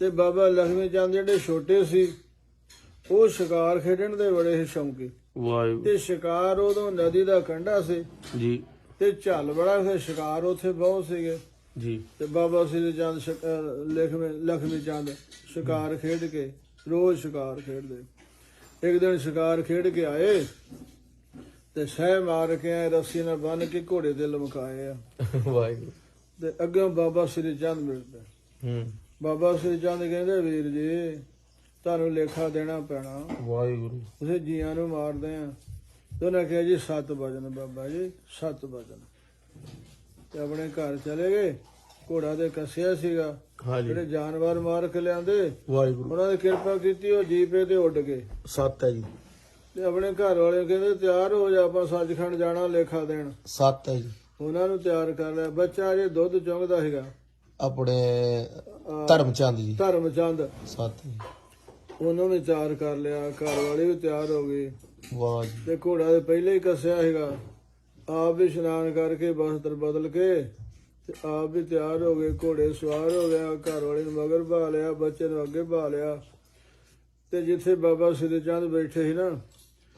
ਤੇ ਬਾਬਾ ਲਖਮੀ ਚੰਦ ਜਿਹੜੇ ਛੋਟੇ ਸੀ ਉਹ ਸ਼ਿਕਾਰ ਖੇਡਣ ਦੇ ਬੜੇ ਹੀ ਸ਼ੌਂਕੀ ਵਾਹਿਗੁਰੂ। ਤੇ ਸ਼ਿਕਾਰ ਉਦੋਂ ਨਦੀ ਦਾ ਕੰਢਾ ਸੀ। ਜੀ। ਤੇ ਝੱਲ ਬੜਾ ਸੀ ਸ਼ਿਕਾਰ ਉੱਥੇ ਬਹੁਤ ਸੀਗੇ। ਜੀ। ਤੇ ਬਾਬਾ ਸ੍ਰੀ ਚੰਦ ਲਖਮੀ ਲਖਮੀ ਚੰਦ ਸ਼ਿਕਾਰ ਖੇਡ ਕੇ ਰੋਜ਼ ਸ਼ਿਕਾਰ ਖੇਡਦੇ। ਇੱਕ ਦਿਨ ਸ਼ਿਕਾਰ ਖੇਡ ਕੇ ਆਏ ਤੇ ਸਹਿ ਮਾਰ ਕੇ ਆਏ, ਰੱਸੀ ਨਾਲ ਬੰਨ ਕੇ ਘੋੜੇ ਤੇ ਲਮਕਾਏ ਆ। ਵਾਹਿਗੁਰੂ। ਤੇ ਅੱਗੇ ਬਾਬਾ ਸ੍ਰੀ ਚੰਦ ਮਿਲਦੇ। ਹੂੰ। ਬਾਬਾ ਸ੍ਰੀ ਚੰਦ ਕਹਿੰਦੇ ਵੀਰ ਜੀ ਤੁਹਾਨੂੰ ਲੇਖਾ ਦੇਣਾ ਪੈਣਾ। ਵਾਹਿਗੁਰੂ। ਤੁਸੀਂ ਜੀਆਂ ਨੂੰ ਮਾਰਦੇ ਆ। ਤੇ ਉਹਨਾਂ ਕਿਹਾ ਜੀ ਸੱਤ ਵਜਨ ਬਾਬਾ ਜੀ ਸੱਤ ਵਜਨ ਤੇ ਆਪਣੇ ਘਰ ਚਲੇ ਗਏ। ਘੋੜਾ ਤੇ ਕੱਸਿਆ ਸੀਗਾ। ਜਿਹੜੇ ਜਾਨਵਰ ਮਾਰ ਕੇ ਲਿਆਂਦੇ ਵਾਹਿਗੁਰੂ। ਉਹਨਾਂ ਦੀ ਕਿਰਪਾ ਕੀਤੀ ਉਹ ਜੀਪੇ ਤੇ ਉੱਡ ਗਏ। ਸੱਤ ਹੈ ਜੀ। ਤੇ ਆਪਣੇ ਘਰ ਵਾਲੇ ਕਹਿੰਦੇ ਤਿਆਰ ਹੋ ਜਾ ਆਪਾਂ ਸੱਚਖੰਡ ਜਾਣਾ ਲੇਖਾ ਦੇਣ। ਸੱਤ ਹੈ ਜੀ। ਉਹਨਾਂ ਨੂੰ ਤਿਆਰ ਕਰ ਲਿਆ। ਬੱਚਾ ਜੇ ਦੁੱਧ ਚੁੰਗਦਾ ਸੀਗਾ। ਆਪਣੇ ਧਰਮਚੰਦ ਜੀ। ਧਰਮਚੰਦ। ਜੀ। ਉਹਨੂੰ ਵੀ ਤਿਆਰ ਕਰ ਲਿਆ ਘਰ ਵਾਲੇ ਵੀ ਤਿਆਰ ਹੋ ਗਏ। ਵਾਹ ਜੀ। ਤੇ ਘੋੜਾ ਦੇ ਪਹਿਲੇ ਹੀ ਕੱਸਿਆ ਹੈਗਾ ਆਪ ਵੀ ਇਸ਼ਨਾਨ ਕਰਕੇ ਬਸਤਰ ਬਦਲ ਕੇ ਤੇ ਆਪ ਵੀ ਤਿਆਰ ਹੋ ਗਏ। ਘੋੜੇ ਸਵਾਰ ਹੋ ਗਿਆ ਘਰ ਵਾਲੇ ਨੂੰ ਮਗਰ ਬਾ ਲਿਆ ਬੱਚੇ ਨੂੰ ਅੱਗੇ ਬਾ ਲਿਆ। ਤੇ ਜਿੱਥੇ ਬਾਬਾ ਸ੍ਰੀ ਚੰਦ ਬੈਠੇ ਸੀ ਨਾ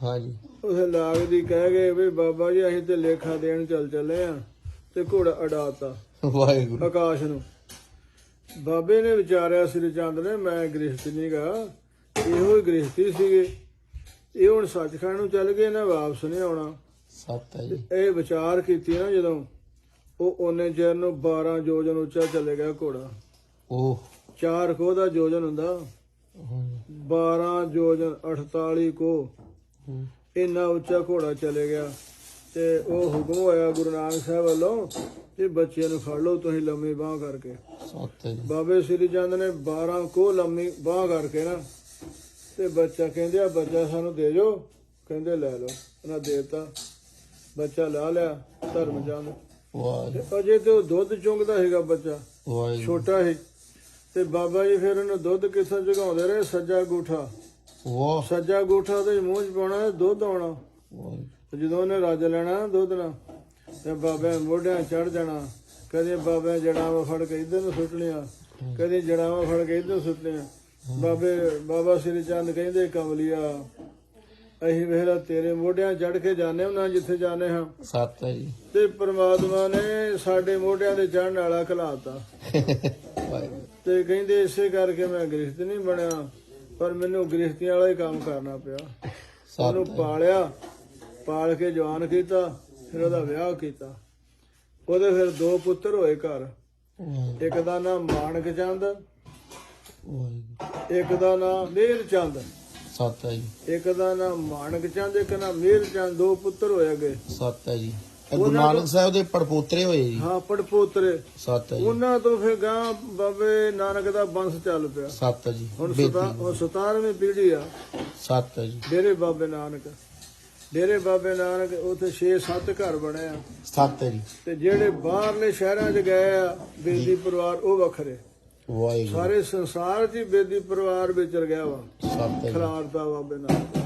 ਹਾਂਜੀ ਉਸੇ ਲਾਗ ਦੀ ਕਹਿ ਗਏ ਵੀ ਬਾਬਾ ਜੀ ਅਸੀਂ ਤੇ ਲੇਖਾ ਦੇਣ ਚੱਲ ਚੱਲੇ ਆ ਤੇ ਘੋੜਾ ਅਡਾਤਾ ਵਾਹਿਗੁਰੂ। ਆਕਾਸ਼ ਨੂੰ। ਬਾਬੇ ਨੇ ਵਿਚਾਰਿਆ ਸ੍ਰੀ ਚੰਦ ਨੇ ਮੈਂ ਗ੍ਰਸਤੀ ਨਹੀਂਗਾ ਇਹੋ ਹੀ ਗ੍ਰਸਤੀ ਸੀਗੇ। ਇਹ ਹੁਣ ਸੱਚਖੰਡ ਨੂੰ ਚੱਲ ਗਏ ਨਾ ਵਾਪਸ ਨਹੀਂ ਆਉਣਾ। ਸੱਤ ਹੈ ਜੀ। ਇਹ ਵਿਚਾਰ ਕੀਤੀ ਨਾ ਜਦੋਂ ਉਹ ਉਹਨੇ ਚਿਰ ਨੂੰ 12 ਜੋਜਨ ਉੱਚਾ ਚਲੇ ਗਿਆ ਘੋੜਾ। ਉਹ ਚਾਰ ਕੋ ਦਾ ਜੋਜਨ ਹੁੰਦਾ। ਹੂੰ। 12 ਜੋਜਨ 48 ਕੋ ਇੰਨਾ ਉੱਚਾ ਘੋੜਾ ਚਲੇ ਗਿਆ। ਤੇ ਉਹ ਹੁਕਮ ਹੋਇਆ ਗੁਰੂ ਨਾਨਕ ਸਾਹਿਬ ਵੱਲੋਂ ਕਿ ਬੱਚਿਆਂ ਨੂੰ ਫੜ ਲਓ ਤੁਸੀਂ ਲੰਮੀ ਬਾਹ ਕਰਕੇ। ਹੈ ਬਾਬੇ ਸ੍ਰੀ ਚੰਦ ਨੇ 12 ਕੋ ਲੰਮੀ ਬਾਹ ਕਰਕੇ ਨਾ ਤੇ ਬੱਚਾ ਕਹਿੰਦੇ ਆ ਬੱਚਾ ਸਾਨੂੰ ਦੇ ਜੋ ਕਹਿੰਦੇ ਲੈ ਲਓ। ਉਹਨਾਂ ਦੇਤਾ। ਬੱਚਾ ਲਾ ਲਿਆ ਧਰਮ ਚੰਦ। ਵਾਹ ਤੇ ਅਜੇ ਤੇ ਉਹ ਦੁੱਧ ਚੁੰਗਦਾ ਹੈਗਾ ਬੱਚਾ। ਛੋਟਾ ਸੀ। ਤੇ ਬਾਬਾ ਜੀ ਫਿਰ ਉਹਨੂੰ ਦੁੱਧ ਕਿੱਥੋਂ ਜਗਾਉਂਦੇ ਰਹੇ? ਸੱਜਾ ਗੂਠਾ ਵਾਹ। ਸੱਜਾ ਗੂਠਾ ਉਹਦੇ ਮੂੰਹ 'ਚ ਪਾਉਣਾ ਤੇ ਦੁੱਧ ਆਉਣਾ। ਤੇ ਜਦੋਂ ਉਹਨੇ ਰੱਜ ਲੈਣਾ ਦੁੱਧ ਨਾਲ ਤੇ ਬਾਬੇ ਮੋਢਿਆਂ ਚੜ ਜਾਣਾ ਕਦੇ ਬਾਬੇ ਜੜਾਵਾਂ ਫੜ ਕੇ ਇਧਰ ਨੂੰ ਸੁੱਟ ਲਿਆ ਕਦੇ ਜੜਾਵਾਂ ਫੜ ਕੇ ਇਧਰ ਸੁੱਟ ਲਿਆ। ਬਾਬੇ ਬਾਬਾ ਸ੍ਰੀ ਚੰਦ ਕਹਿੰਦੇ ਕਮਲੀਆ ਅਸੀਂ ਵੇਖਲਾ ਤੇਰੇ ਮੋਢਿਆਂ ਚੜ ਕੇ ਜਾਣੇ ਉਹਨਾਂ ਜਿੱਥੇ ਜਾਣੇ ਹਾਂ। ਸੱਤ ਹੈ ਜੀ। ਤੇ ਪ੍ਰਮਾਤਮਾ ਨੇ ਸਾਡੇ ਮੋਢਿਆਂ ਤੇ ਚੜਨ ਵਾਲਾ ਖਲਾਤਾ ਤੇ ਕਹਿੰਦੇ ਇਸੇ ਕਰਕੇ ਮੈਂ ਗ੍ਰਸਤ ਨਹੀਂ ਬਣਿਆ ਪਰ ਮੈਨੂੰ ਗ੍ਰਸਤੀਆਂ ਵਾਲਾ ਹੀ ਕੰਮ ਕਰਨਾ ਪਿਆ। ਸੱਤ ਪਾਲਿਆ ਪਾਲ ਕੇ ਜਵਾਨ ਕੀਤਾ ਫਿਰ ਉਹਦਾ ਵਿਆਹ ਕੀਤਾ। ਉਹਦੇ ਫਿਰ ਦੋ ਪੁੱਤਰ ਹੋਏ ਘਰ। ਇੱਕ ਦਾ ਨਾਮ ਮਾਨਕ ਚੰਦ ਇੱਕ ਦਾ ਨਾਮ ਮੇਰ ਚੰਦ। ਸੱਤ ਹੈ ਜੀ। ਇੱਕ ਦਾ ਨਾਮ ਮਾਨਕ ਚੰਦ ਇੱਕ ਨਾਮ ਮੇਰ ਚੰਦ ਦੋ ਪੁੱਤਰ ਹੋਏ ਗਏ ਸੱਤ ਹੈ ਜੀ। ਗੁਰੂ ਨਾਨਕ ਸਾਹਿਬ ਦੇ ਪੜਪੋਤਰੇ ਹੋਏ ਜੀ। ਹਾਂ ਪੜਪੋਤਰੇ। ਸੱਤ ਹੈ ਜੀ। ਉਹਨਾਂ ਤੋਂ ਫਿਰ ਗਾਂ ਬਾਬੇ ਨਾਨਕ ਦਾ ਬੰਸ ਚੱਲ ਪਿਆ। ਸੱਤ ਹੈ ਜੀ। ਹੁਣ ਬੇਦੀ ਸਤਾ ਉਹ 17ਵੀਂ ਪੀੜ੍ਹੀ ਆ। ਸੱਤ ਹੈ ਜੀ। ਡੇਰੇ ਬਾਬੇ ਨਾਨਕ। ਡੇਰੇ ਬਾਬੇ ਨਾਨਕ ਉੱਥੇ 6-7 ਘਰ ਬਣੇ ਆ। ਸੱਤ ਹੈ ਜੀ। ਤੇ ਜਿਹੜੇ ਬਾਹਰਲੇ ਸ਼ਹਿਰਾਂ 'ਚ ਗਏ ਆ ਬੇਦੀ ਪਰਿਵਾਰ ਉਹ ਵੱਖਰੇ। ਵਾਹਿਗੁਰੂ। ਸਾਰੇ ਸੰਸਾਰ 'ਚ ਹੀ ਬੇਦੀ ਪਰਿਵਾਰ ਵਿਚਰ ਗਿਆ ਵਾ। ਸੱਤ ਹੈ ਜੀ। ਖਲਾਰਦਾ ਬਾਬੇ ਨਾਨਕ।